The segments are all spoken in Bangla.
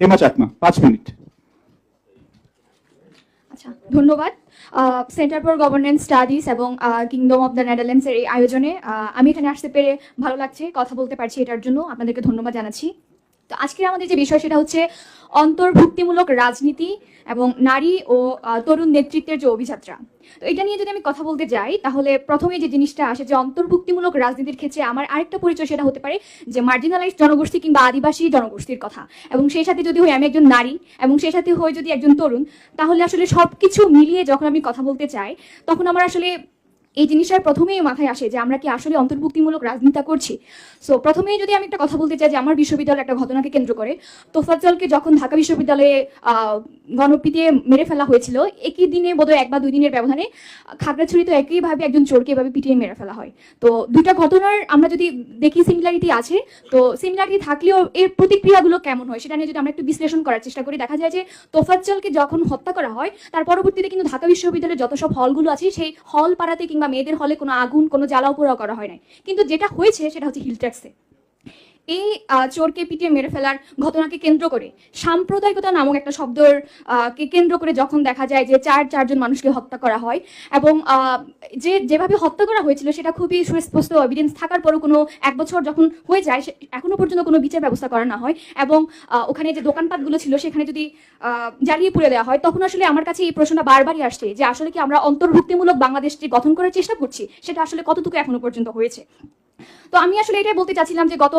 হেমা চাকমা পাঁচ মিনিট। আচ্ছা ধন্যবাদ। সেন্টার ফর গভর্নেন্স স্টাডিজ এবং কিংডম অফ দ্য নেদারল্যান্ডস এর এই আয়োজনে আমি এখানে আসতে পেরে ভালো লাগছে, কথা বলতে পারছি এটার জন্য। আপনাদেরকে ধন্যবাদ জানাচ্ছি। তো আজকের আমাদের যে বিষয় সেটা হচ্ছে অন্তর্ভুক্তিমূলক রাজনীতি এবং নারী ও তরুণ নেতৃত্বের যে অভিযাত্রা। তো এটা নিয়ে যদি আমি কথা বলতে যাই, তাহলে প্রথমে যে জিনিসটা আসে যে অন্তর্ভুক্তিমূলক রাজনীতির ক্ষেত্রে আমার আরেকটা পরিচয় সেটা হতে পারে যে মার্জিনালাইজ জনগোষ্ঠী কিংবা আদিবাসী জনগোষ্ঠীর কথা। এবং সেই সাথে যদি হই আমি একজন নারী এবং সেই সাথে হই যদি একজন তরুণ, তাহলে আসলে সব কিছু মিলিয়ে যখন আমি কথা বলতে চাই তখন আমার আসলে এই জিনিসটার প্রথমেই মাথায় আসে যে আমরা কি আসলে অন্তর্ভুক্তিমূলক রাজনীতি করছি? সো প্রথমেই যদি আমি একটা কথা বলতে চাই যে আমার বিশ্ববিদ্যালয় একটা ঘটনাকে কেন্দ্র করে তোফাজ্জলকে যখন ঢাকা বিশ্ববিদ্যালয়ে গণপিটিয়ে মেরে ফেলা হয়েছিল, একই দিনে বোধহয় এক বা দুই দিনের ব্যবধানে, খাগড়াছড়িতে একইভাবে একজন চোরকে এভাবে পিটিয়ে মেরে ফেলা হয়। তো দুইটা ঘটনার আমরা যদি দেখি সিমিলারিটি আছে, তো সিমিলারিটি থাকলেও এর প্রতিক্রিয়াগুলো কেমন হয় সেটা নিয়ে যদি আমরা একটু বিশ্লেষণ করার চেষ্টা করি, দেখা যায় যে তোফাজ্জলকে যখন হত্যা করা হয়, তার পরবর্তীতে কিন্তু ঢাকা বিশ্ববিদ্যালয়ের যত সব হলগুলো আছে, সেই হল পাড়াতে কিংবা মেয়েদের হলে কোনো আগুন, কোনো জ্বালাও পোড়াও করা হয় নাই। কিন্তু যেটা হয়েছে সেটা হচ্ছে হিলট্যাক্সে এই চোরকে পিটিয়ে মেরে ফেলার ঘটনাকে কেন্দ্র করে, সাম্প্রদায়িকতা নামক একটা শব্দের কে কেন্দ্র করে যখন দেখা যায় যে চার, চারজন মানুষকে হত্যা করা হয় এবং যে, যেভাবে হত্যা করা হয়েছিল সেটা খুবই সুস্পষ্ট এভিডেন্স থাকার পরও কোনো এক বছর যখন হয়ে যায় এখনও পর্যন্ত কোনো বিচার ব্যবস্থা করা না হয় এবং ওখানে যে দোকানপাটগুলো ছিল সেখানে যদি জ্বালিয়ে পুড়ে দেওয়া হয়, তখন আসলে আমার কাছে এই প্রশ্নটা বারবারই আসছে যে আসলে কি আমরা অন্তর্ভুক্তিমূলক বাংলাদেশটি গঠন করার চেষ্টা করছি? সেটা আসলে কতটুকু এখনও পর্যন্ত হয়েছে? তো আমি আসলে এটাই বলতে চাচ্ছিলাম যে গত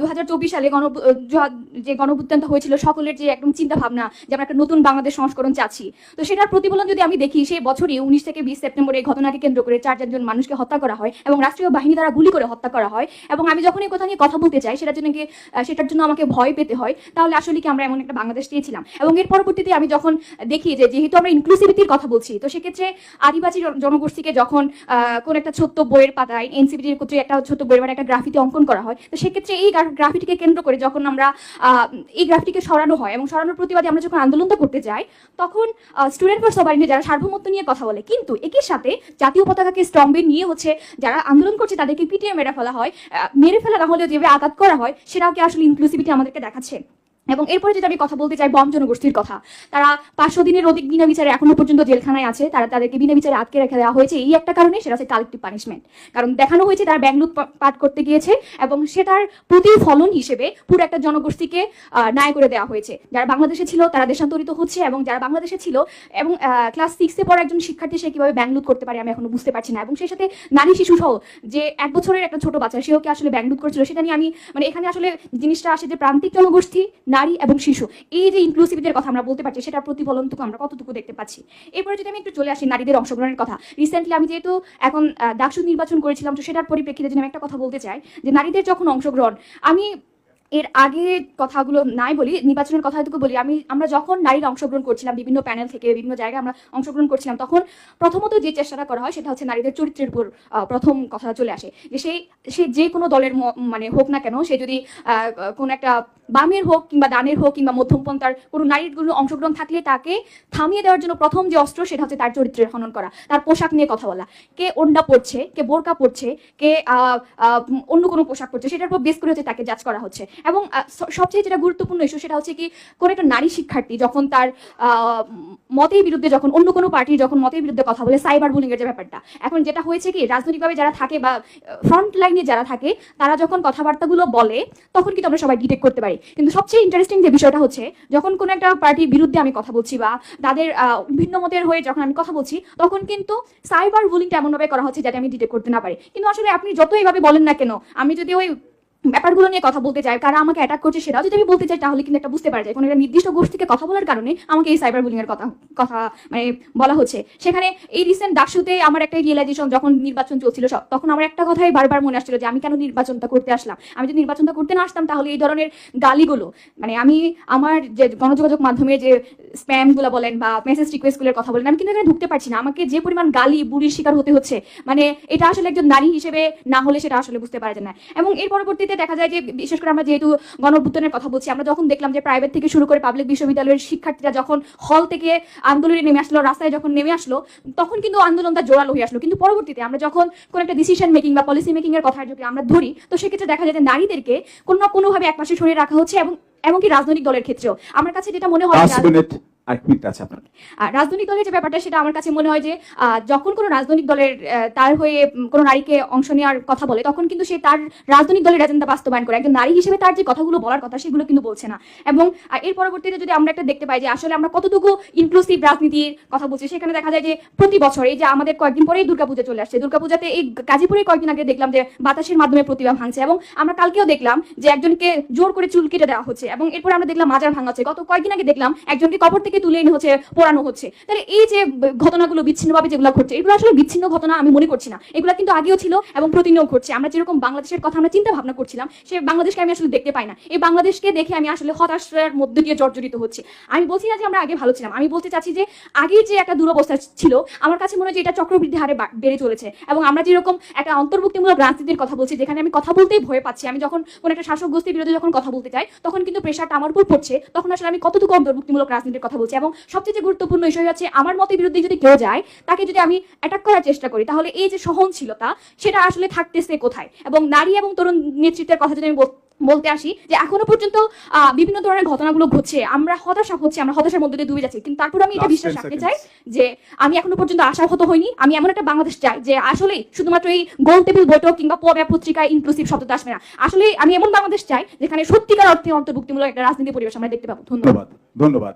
দু হাজার চব্বিশ সালে গণ যে গণভুত্থানটা হয়েছিল, সকলের যে একদম চিন্তা ভাবনা যে আমরা একটা নতুন বাংলাদেশ সংস্করণ চাচ্ছি। তো সেটার প্রতিফলন যদি আমি দেখি, সেই বছরই উনিশ থেকে বিশ সেপ্টেম্বর এই ঘটনাকে কেন্দ্র করে চার চারজন মানুষকে হত্যা করা হয় এবং রাষ্ট্রীয় বাহিনী দ্বারা গুলি করে হত্যা করা হয় এবং আমি যখন এই কথা নিয়ে কথা বলতে চাই, সেটার জন্য সেটার জন্য আমাকে ভয় পেতে হয়, তাহলে আসলে কি আমরা এমন একটা বাংলাদেশ চেয়েছিলাম? এবং এর পরবর্তীতে আমি যখন দেখি যে যেহেতু আমরা ইনক্লুসিভিটির কথা বলছি, তো সেক্ষেত্রে আদিবাসী জনগোষ্ঠীকে যখন কোন একটা ছোট্ট বইয়ের পাতায় এনসিপিটির কর্তৃক একটা বইয়ের মানে একটা গ্রাফিতে অঙ্কন করা হয়। তো সেক্ষেত্রে এই গ্রা- গ্রাফিটিকে কেন্দ্র করে যখন আমরা এই গ্রাফিটিকে সরানো হয় এবং সরানোর প্রতিবাদে আমরা যখন আন্দোলনটা করতে যাই, তখন স্টুডেন্ট ফর সবাই যারা সার্বভৌমত্ব নিয়ে কথা বলে, কিন্তু একই সাথে জাতীয় পতাকাকে স্তম্ভে নিয়ে হচ্ছে যারা আন্দোলন করছে তাদেরকে পিটিয়ে মেরে ফেলা হয় মেরে ফেলা না হলেও যেভাবে আঘাত করা হয় সেটাও কি আসলে ইনক্লুসিভিটি আমাদেরকে দেখাচ্ছে। এবং এরপরে যদি আমি কথা বলতে চাই বম জনগোষ্ঠীর কথা, তারা পাঁচশো দিনের অধিক বিনা বিচারে এখনও পর্যন্ত জেলখানায় আছে, তারা তাদেরকে বিনা বিচারে আটকে রেখে দেওয়া হয়েছে, এই একটা কারণে সেটা হচ্ছে কালেক্টিভ পানিশমেন্ট কারণ দেখানো হয়েছে তারা ব্যাংলুট পাঠ করতে গিয়েছে এবং সেটার প্রতিফলন হিসেবে পুরো একটা জনগোষ্ঠীকে ন্যায় করে দেওয়া হয়েছে। যারা বাংলাদেশে ছিল তারা দেশান্তরিত হচ্ছে এবং যারা বাংলাদেশে ছিল এবং ক্লাস সিক্সে পড়া একজন শিক্ষার্থী সে কীভাবে ব্যাংলুট করতে পারে আমি এখনও বুঝতে পারছি না। এবং সেই সাথে নারী শিশু সহ যে এক বছরের একটা ছোট বাচ্চা, সেও কি আসলে ব্যাংলুট করেছিল, সেটা নিয়ে আমি মানে এখানে আসলে জিনিসটা আসে যে প্রান্তিক জনগোষ্ঠী নারী এবং শিশু, এই যে ইনক্লুসিভিটির কথা আমরা বলতে পারছি, সেটার প্রতিফলনটুকু আমরা কতটুকু দেখতে পাচ্ছি? এরপরে যদি আমি একটু চলে আসি নারীদের অংশগ্রহণের কথা রিসেন্টলি আমি যেহেতু এখন ডাকসু নির্বাচন করেছিলাম, তো সেটার পরিপ্রেক্ষিতে যদি আমি একটা কথা বলতে চাই, যে নারীদের যখন অংশগ্রহণ, আমি এর আগে কথাগুলো নাই বলি, নির্বাচনের কথাটুকু বলি, আমি, আমরা যখন নারীরা অংশগ্রহণ করছিলাম, বিভিন্ন প্যানেল থেকে বিভিন্ন জায়গায় আমরা অংশগ্রহণ করছিলাম, তখন প্রথমত যে চেষ্টাটা করা হয়, সেটা হচ্ছে নারীদের চরিত্রের উপর প্রথম কথা চলে আসে। যে সেই সে যে কোনো দলের মানে হোক না কেন, সে যদি কোনো একটা বামের হোক কিংবা ডানের হোক কিংবা মধ্যমপন্থার কোনো নারীর কোনো অংশগ্রহণ থাকলে তাকে থামিয়ে দেওয়ার জন্য প্রথম যে অস্ত্র সেটা হচ্ছে তার চরিত্রের হনন করা, তার পোশাক নিয়ে কথা বলা, কে ওন্ডা পড়ছে কে বোরকা পড়ছে কে অন্য কোনো পোশাক পড়ছে সেটার উপর বেস করে হচ্ছে তাকে জাজ করা হচ্ছে। এবং সবচেয়ে যেটা গুরুত্বপূর্ণ ইস্যু সেটা হচ্ছে কি, কোনো একটা নারী শিক্ষার্থী যখন তার মতের বিরুদ্ধে যখন অন্য কোনো পার্টি যখন মতের বিরুদ্ধে কথা বলে সাইবার বুলিং এর যে ব্যাপারটা, এখন যেটা হয়েছে কি, রাজনৈতিকভাবে যারা থাকে বা ফ্রন্ট লাইনে যারা থাকে, তারা যখন কথাবার্তাগুলো বলে, তখন কিন্তু আমরা সবাই ডিটেক্ট করতে পারি। কিন্তু সবচেয়ে ইন্টারেস্টিং যে বিষয়টা হচ্ছে, যখন কোনো একটা পার্টির বিরুদ্ধে আমি কথা বলছি বা তাদের ভিন্ন মতের হয়ে যখন আমি কথা বলছি, তখন কিন্তু সাইবার বুলিংটা এমনভাবে করা হচ্ছে যাতে আমি ডিটেক্ট করতে না পারি। কিন্তু আসলে আপনি যত এইভাবে বলেন না কেন, আমি যদি ওই ব্যাপারগুলো নিয়ে কথা বলতে চায়, কারা আমাকে অ্যাটাক করছে সেটাও যদি আমি বলতে চাই, তাহলে কিন্তু একটা বুঝতে পারা যায়। কোনো একটা নির্দিষ্ট গোষ্ঠীকে কথা বলার কারণে আমাকে এই সাইবার বুলিং এর কথা কথা মানে বলা হচ্ছে। সেখানে এই রিসেন্ট ডাকসুতে আমার একটা রিয়েলাইজেশন যখন নির্বাচন চলছিল সব তখন আমার একটা কথাই বারবার মনে আসছিল যে, আমি কেন নির্বাচনটা করতে আসলাম? আমি যদি নির্বাচনটা করতে না আসতাম, তাহলে এই ধরনের গালিগুলো মানে আমি আমার যে গণযোগাযোগ মাধ্যমে যে স্প্যামগুলো বলেন বা মেসেজ রিকোয়েস্টগুলোর কথা বলেন, আমি কিন্তু এখানে ঢুকতে পারছি না। আমাকে যে পরিমাণ গালি, বুড়ির শিকার হতে হচ্ছে মানে এটা আসলে একজন নারী হিসেবে না হলে সেটা আসলে বুঝতে পারা যায় না। এবং এর পরবর্তীতে দেখা যায় যে, বিশেষ করে আমরা যেহেতু গণঅভ্যুত্থানের কথা বলছি, আমরা যখন দেখলাম যে প্রাইভেট থেকে শুরু করে পাবলিক বিশ্ববিদ্যালয়ের শিক্ষার্থীরা যখন হল থেকে আন্দোলনে নেমে আসলো, রাস্তায় যখন নেমে আসলো, তখন কিন্তু আন্দোলনটা জোরালো হয়ে আসলো। কিন্তু পরবর্তীতে আমরা যখন কোনো একটা ডিসিশন মেকিং বা পলিসি মেকিং এর কথা যদি আমরা ধরি, তো সেক্ষেত্রে দেখা যায় যে নারীদেরকে কোনো না কোনোভাবে একপাশে সরিয়ে রাখা হচ্ছে এবং এমনকি রাজনৈতিক দলের ক্ষেত্রেও। আমার কাছে যেটা মনে হয় এক মিনিট আছে আপনার? আর রাজনৈতিক দলের যে ব্যাপারটা, সেটা আমার কাছে মনে হয় যে যখন কোনো রাজনৈতিক দলের তার হয়ে কোনো নারীকে অংশ নেওয়ার কথা বলে, তখন কিন্তু সে তার রাজনৈতিক দলের এজেন্ডা বাস্তবায়ন করে। একজন নারী হিসেবে তার যে কথাগুলো বলার কথা, সেগুলো কিন্তু বলছে না। এবং এর পরবর্তীতে যদি আমরা একটা দেখতে পাই যে, আসলে আমরা কতটুকু ইনক্লুসিভ রাজনীতির কথা বলছি, সেখানে দেখা যায় যে, প্রতি বছর এই যে আমাদের কয়েকদিন পরেই দুর্গাপূজা চলে আসছে। দুর্গাপূজাতে এই গাজীপুরে কয়েকদিন আগে দেখলাম যে, বাতাসের মাধ্যমে প্রতিভা ভাঙছে এবং আমরা কালকেও দেখলাম যে, একজনকে জোর করে চুল কেটে দেওয়া হচ্ছে এবং এরপর আমরা দেখলাম মাজার ভাঙা হচ্ছে গত কয়েকদিন আগে দেখলাম একজনকে কবর থেকে তুলে এনে হচ্ছে পড়ানো হচ্ছে। তাহলে এই যে ঘটনাগুলো বিচ্ছিন্নভাবে যেগুলো ঘটছে, এগুলো আসলে বিচ্ছিন্ন ঘটনা আমি মনে করছি না। এগুলো কিন্তু আগেও ছিল এবং প্রতিনিয়ত ঘটছে। আমরা যেরকম বাংলাদেশের কথা আমরা চিন্তা ভাবনা করছিলাম, সে বাংলাদেশকে আমি আসলে দেখতে পাই না। এই বাংলাদেশকে দেখে আমি আসলে হতাশার মধ্যে দিয়ে জর্জরিত হচ্ছি। আমি বলছি না যে আমরা আগে ভালো ছিলাম। আমি বলতে চাচ্ছি যে আগে যে একটা দুরবস্থা ছিল, আমার কাছে মনে হয় যে এটা চক্রবৃদ্ধি হারে বেড়ে চলেছে। এবং আমরা যেরকম একটা অন্তর্ভুক্তিমূলক রাজনীতির কথা বলছি, যেখানে আমি কথা বলতেই ভয় পাচ্ছি। আমি যখন কোনো একটা শাসক গোষ্ঠীর বিরুদ্ধে যখন কথা বলতে চাই তখন কিন্তু প্রেশারটা আমার উপর পড়ছে। তখন আসলে আমি কতটুকু অন্তর্ভুক্তিমূলক রাজনীতির কথা বলছি? এবং সবচেয়ে গুরুত্বপূর্ণ বিষয় হচ্ছে আমার মতের বিরুদ্ধে যদি কেউ যায় তাকে যদি আমি অ্যাটাক করার চেষ্টা করি তাহলে এই যে সহনশীলতা সেটা আসলে থাকতেছে কোথায়? এবং নারী এবং তরুণ নেতৃত্বের কথা যদি আমি বলতে আসি যে এখনও পর্যন্ত বিভিন্ন ধরনের ঘটনাগুলো ঘটছে আমরা হতাশা হচ্ছে আমরা হতাশার মধ্যে দিয়ে ডুবে যাচ্ছি। কিন্তু তারপর আমি এটা বিশ্বাস রাখতে চাই যে আমি এখনও পর্যন্ত আশাহত হইনি। আমি এমন একটা বাংলাদেশ চাই যে আসলে শুধুমাত্র এই গোল টেবিল বৈঠক কিংবা পর্যা পত্রিকায় ইনক্লুসিভ শব্দটা আসবে না। আসলে আমি এমন বাংলাদেশ চাই যেখানে সত্যিকার অর্থে অন্তর্ভুক্তিমূলক একটা রাজনীতি পরিবেশ আমরা দেখতে পাবো। ধন্যবাদ। ধন্যবাদ।